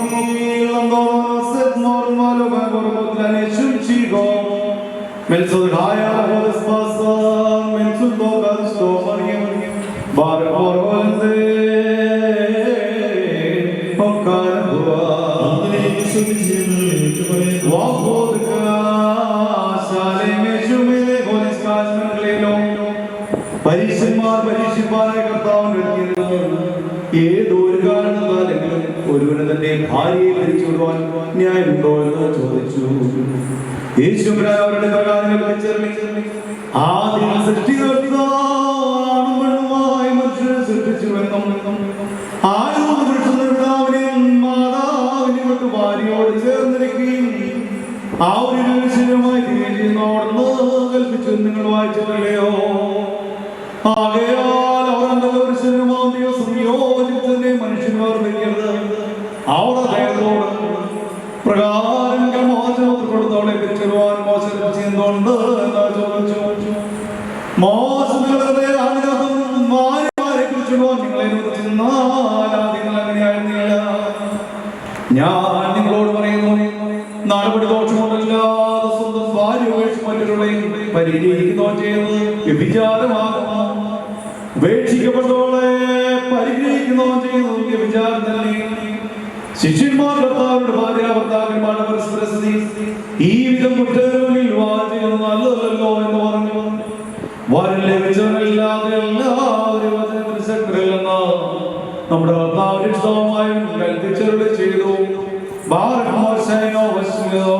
Landonset normal ma gormotlane shunchigo men sulhaya hol spasa men suldo gansto margem bar horolze pokar hua andre sumjil tumare wa khod ka sale me shumile bolis kaas mangle lo parishmar parishmar karta hon nirkin ये दो ഒരുവന് തിരിച്ചു വിടുവാൻ ന്യായമുണ്ടോ എന്ന് ചോദിച്ചു. അവരുടെ പ്രകാരം സൃഷ്ടികർത്താവും പെണ്ണുമായി മനുഷ്യനെ സൃഷ്ടിച്ചുവെന്നും ആ ഒരു കൽപ്പിച്ചു നിങ്ങൾ വായിച്ചതല്ലയോ? ആകയാൽ അവർ അദ്ദേഹത്തോട് പ്രകാരം മോചനത്തിൽ കൊടുത്തോളെ പിരിച്ചുവാൻ മോശം ചെയ്യുന്നുണ്ട് എന്ന് ചോദിച്ചു. മോശം ഭാര്യമാരെ കുറിച്ചിടുവാൻ നിങ്ങളെ നിങ്ങൾ അങ്ങനെയായിരുന്നില്ല. ഞാൻ നിങ്ങളോട് പറയുന്നു നടപടി ദോഷമൊന്നുമില്ലാതെ സ്വന്തം ഭാര്യ ഉപേക്ഷിച്ച് മറ്റൊരുടെയും പരിഹരിക്കുന്നോ ചെയ്യുന്നത് വ്യഭിചാരമാകുന്നു. ഉപേക്ഷിക്കപ്പെട്ടോളെ ശിഷ്യന്മാർ ഭർത്താവിന്റെ ഭാര്യ ഭർത്താക്കന്മാരുടെ പരസ്പര സ്ഥിതി. ഈ വിധം കുറ്റങ്ങളിൽ വാചകം നല്ലതല്ലോ എന്ന് പറഞ്ഞു വരം ലഭിച്ചവനല്ലാതെ എല്ലാവരും നമ്മുടെ കർത്താവിന്റെ ഇഷ്ടവുമായും കൽപ്പിച്ചവരുടെ ചെയ്തു. ബാരകമോശയോ വശയോ